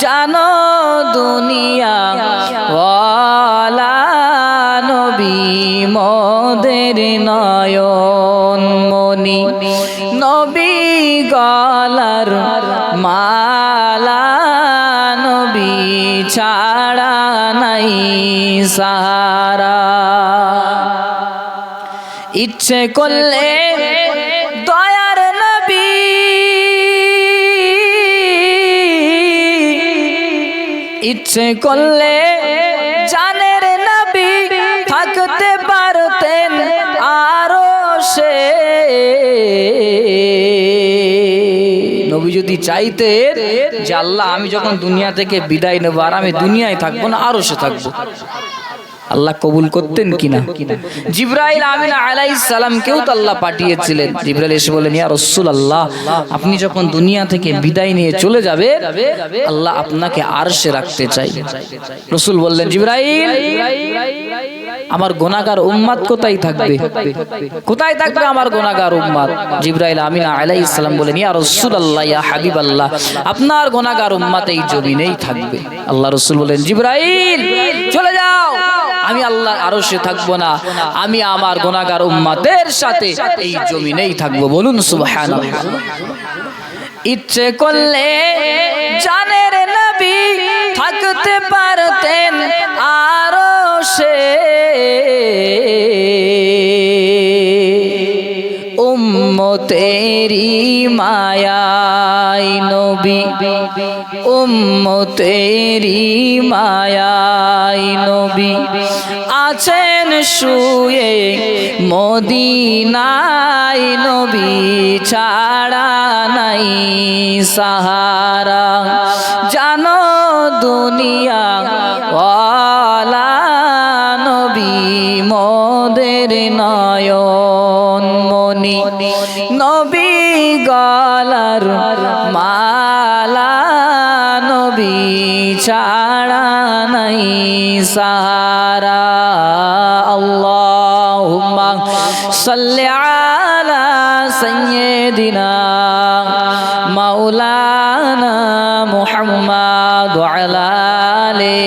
জানো দুনিয়া ওয়ালা নবী মোদের নয়ন মনি নবী গলার মালা নবী ছাড়া নাই সারা। ইচ্ছে করলে ইচ্ছে করলে জানের নবী থাকতে পারতেন আরও সে। নবী যদি চাইতে যে আল্লাহ, আমি যখন দুনিয়া থেকে বিদায় নেব আর আমি দুনিয়ায় থাকব না, আরও সে থাকব। আল্লাহ কবুল করতেন কিনা? জিব্রাইল আমিন আলাইহিস সালামকেও তো আল্লাহ পাঠিয়েছিলেন। জিব্রাইল এসে বলেন ইয়া রসুল আল্লাহ আপনি যখন দুনিয়া থেকে বিদায় নিয়ে চলে যাবে, আল্লাহ আপনাকে আরশে রাখতে চাই। রসুল বললেন, জিব্রাইল আমার গোনাগার উম্মাদ কোথায় থাকবে? কোথায় থাকবে আমার গোনাগার উম্মাদ? জিব্রাইল আমিনা আলাইহিস সালাম বলেন, ইয়া রাসূলুল্লাহ, ইয়া হাবিবাল্লাহ, আপনার গোনাগার উম্মাত এই জমিনেই থাকবে। আল্লাহ রাসূল বলেন, জিব্রাইল, চলে যাও। আমি আল্লাহ আরও সে থাকব না। আমি আমার গোনাগার উম্মাতের সাথে এই জমিনেই থাকব। বলুন, সুবহানাল্লাহ। ইচ্ছে করলে জানের নবী থাকতে পারতেন আরও সে উম্মতেরি মায়াই নবী, উম্মতেরি মায়াই নবী আছেন শুয়ে মদিনাই নবী ছাড়া নাই সাহারা। জানো দুনিয়া ওয়ালা নবী মোদের মনি নবী গলার মালা নবী ছাড়া নাই সাহারা। আল্লাহুম্মা সাল্লি আলা সাইয়্যিদিনা মাওলানা মুহাম্মদ ওয়া আলা আলি